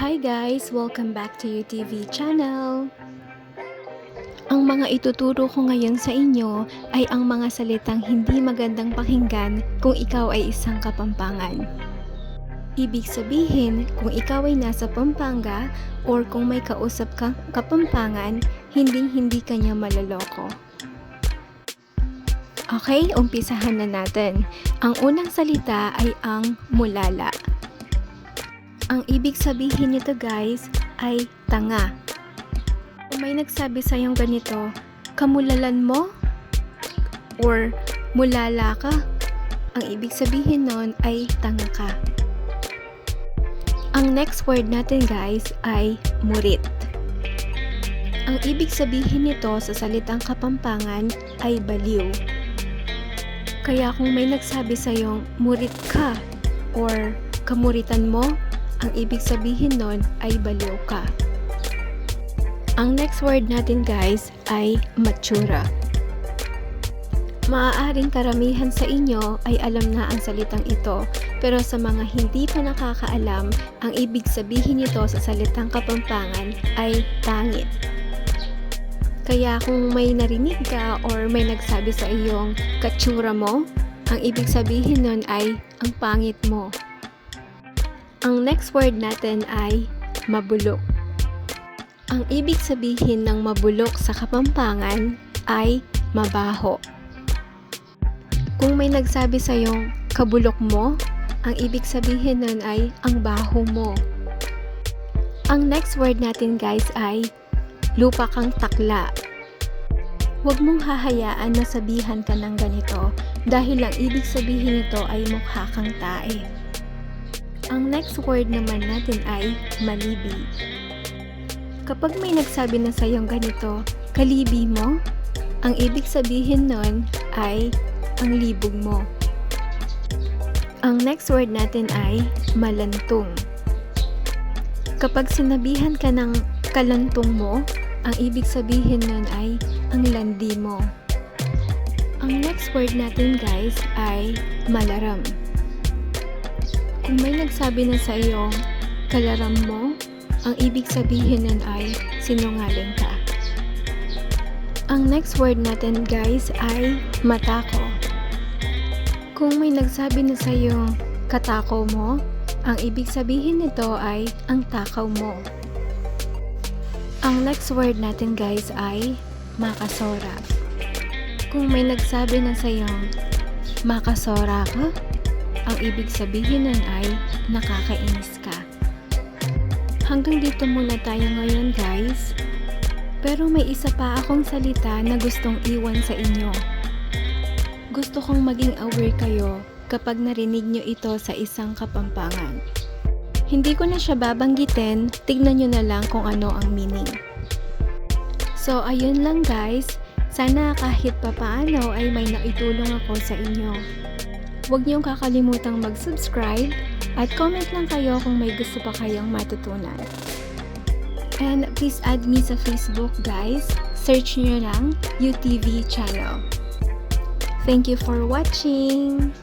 Hi guys! Welcome back to UTV channel! Ang mga ituturo ko ngayon sa inyo ay ang mga salitang hindi magandang pakinggan kung ikaw ay isang kapampangan. Ibig sabihin, kung ikaw ay nasa Pampanga or kung may kausap kang kapampangan, hindi-hindi kanya malaloko. Okay, umpisahan na natin. Ang unang salita ay ang mulala. Ang ibig sabihin nito guys ay tanga. Kung may nagsabi sa yung ganito, kamulalan mo? Or mulala ka? Ang ibig sabihin nun ay tanga ka. Ang next word natin guys ay murit. Ang ibig sabihin nito sa salitang kapampangan ay baliw. Kaya kung may nagsabi sa yung murit ka or kamuritan mo, ang ibig sabihin nun ay baliw ka. Ang next word natin guys ay matsura. Maaaring karamihan sa inyo ay alam na ang salitang ito, pero sa mga hindi pa nakakaalam, ang ibig sabihin nito sa salitang kapampangan ay tangit. Kaya kung may narinig ka or may nagsabi sa iyong katsura mo, ang ibig sabihin nun ay ang pangit mo. Ang next word natin ay mabulok. Ang ibig sabihin ng mabulok sa kapampangan ay mabaho. Kung may nagsabi sa iyong kabulok mo, ang ibig sabihin nun ay ang baho mo. Ang next word natin guys ay lupa kang takla. Huwag mong hahayaan na sabihan ka ng ganito dahil ang ibig sabihin nito ay mukha kang tae. Ang next word naman natin ay malibi. Kapag may nagsabi na sa iyong ganito, kalibi mo, ang ibig sabihin nun ay ang libog mo. Ang next word natin ay malantong. Kapag sinabihan ka ng kalantong mo, ang ibig sabihin nun ay ang landi mo. Ang next word natin guys ay malaram. Kung may nagsabi na sa iyo, kalaram mo, ang ibig sabihin nun ay sinungaling ka. Ang next word natin guys ay matako. Kung may nagsabi na sa iyo, katako mo, ang ibig sabihin nito ay ang takaw mo. Ang next word natin guys ay makasora. Kung may nagsabi na sa iyo, makasora ka, ang ibig sabihin nun ay nakakainis ka. Hanggang dito muna tayo ngayon guys. Pero may isa pa akong salita na gustong iwan sa inyo. Gusto kong maging aware kayo kapag narinig nyo ito sa isang kapampangan. Hindi ko na siya babanggitin, tignan nyo na lang kung ano ang meaning. So ayun lang guys, sana kahit papaano ay may naitulong ako sa inyo. Huwag niyong kakalimutang mag-subscribe at comment lang kayo kung may gusto pa kayong matutunan. And please add me sa Facebook guys. Search niyo lang UTV channel. Thank you for watching!